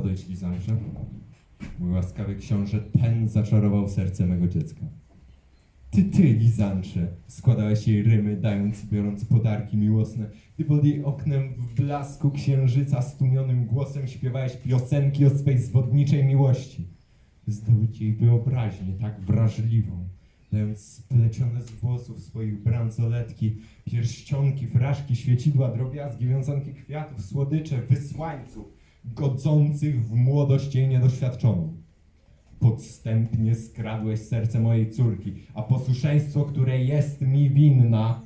Podejdź, Lizanże. Mój łaskawy książę, ten zaczarował serce mego dziecka. Ty, ty, Lizancze, składałeś jej rymy, dając biorąc podarki miłosne. Ty pod jej oknem w blasku księżyca stłumionym głosem śpiewałeś piosenki o swej zwodniczej miłości. Zdobyć jej wyobraźnię tak wrażliwą, dając splecione z włosów swoich bransoletki, pierścionki, fraszki, świecidła, drobiazgi, wiązanki kwiatów, słodycze, wysłańców, godzących w młodość jej niedoświadczoną. Podstępnie skradłeś serce mojej córki, a posłuszeństwo, które jest mi winna,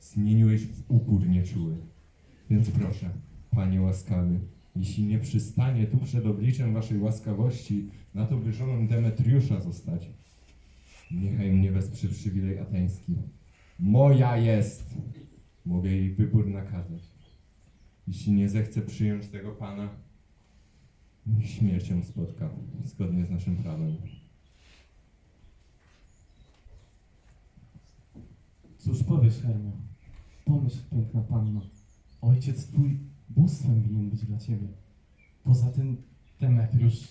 zmieniłeś w upór nieczuły. Więc proszę, panie łaskawy, jeśli nie przystanie tu przed obliczem waszej łaskawości na to, by żoną Demetriusza zostać, niechaj mnie wesprze przywilej ateński. Moja jest! Mogę jej wybór nakazać. Jeśli nie zechce przyjąć tego pana, niech śmiercią spotka, zgodnie z naszym prawem. Cóż powiesz, Hermio? Pomyśl, piękna panno. Ojciec twój bóstwem winien być dla ciebie. Poza tym Demetriusz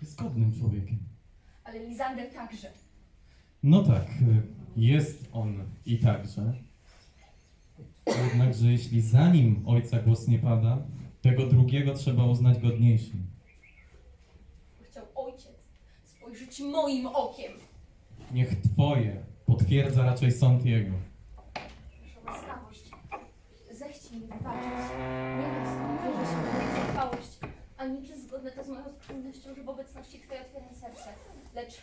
jest godnym człowiekiem. Ale Lizander także. No tak, jest on i także. Jednakże jeśli zanim ojca głos nie pada, tego drugiego trzeba uznać godniejszym. Chciał ojciec spojrzeć moim okiem. Niech twoje potwierdza raczej sąd jego. Wasza łaskawość. Zechciej mi wybaczyć. Nie wiem skąd bierze się moja zapałość, ani czy zgodne to z moją skromnością, że w obecności Twojej otwieram serce. Lecz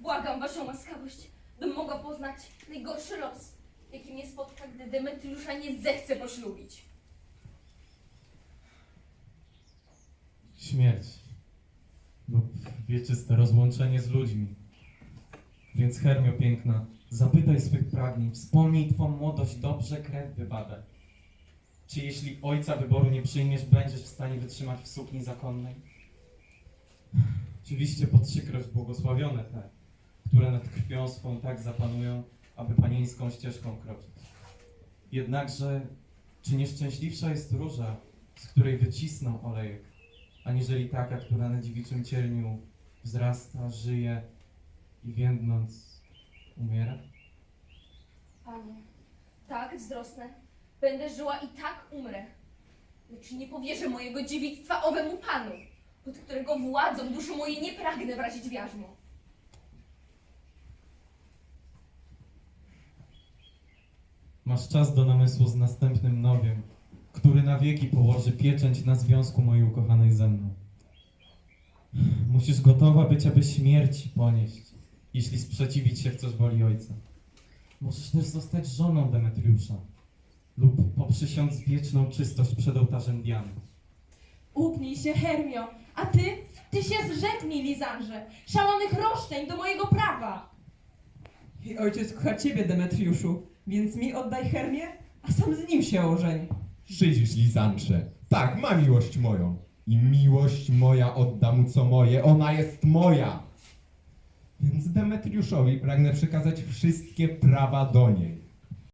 błagam Waszą łaskawość, bym mogła poznać najgorszy los, jaki mnie spotka, gdy Demetriusza nie zechce poślubić. Śmierć lub wieczyste rozłączenie z ludźmi. Więc Hermio piękna, zapytaj swych pragnień, wspomnij twą młodość, dobrze krew wybadaj. Czy jeśli ojca wyboru nie przyjmiesz, będziesz w stanie wytrzymać w sukni zakonnej? Oczywiście po trzykroć błogosławione te, które nad krwią swą tak zapanują, aby panieńską ścieżką kroczyć. Jednakże, czy nieszczęśliwsza jest róża, z której wycisnął olejek, aniżeli taka, która na dziewiczym cielniu wzrasta, żyje i więdnąc umiera? Panie, tak wzrosnę, będę żyła i tak umrę. Lecz nie powierzę mojego dziewictwa owemu panu, pod którego władzą duszy mojej nie pragnę wrazić w Masz czas do namysłu z następnym nowiem, który na wieki położy pieczęć na związku mojej ukochanej ze mną. Musisz gotowa być, aby śmierci ponieść, jeśli sprzeciwić się chcesz woli ojca. Możesz też zostać żoną Demetriusza lub poprzysiąc wieczną czystość przed ołtarzem Diany. Upnij się, Hermio, a ty, ty się zrzeknij, Lizanże, szalonych roszczeń do mojego prawa. I ojciec kocha ciebie, Demetriuszu, więc mi oddaj Hermię, a sam z nim się ożeń. Szydzisz, Lizancze. Tak, ma miłość moją. I miłość moja odda mu co moje, ona jest moja. Więc Demetriuszowi pragnę przekazać wszystkie prawa do niej.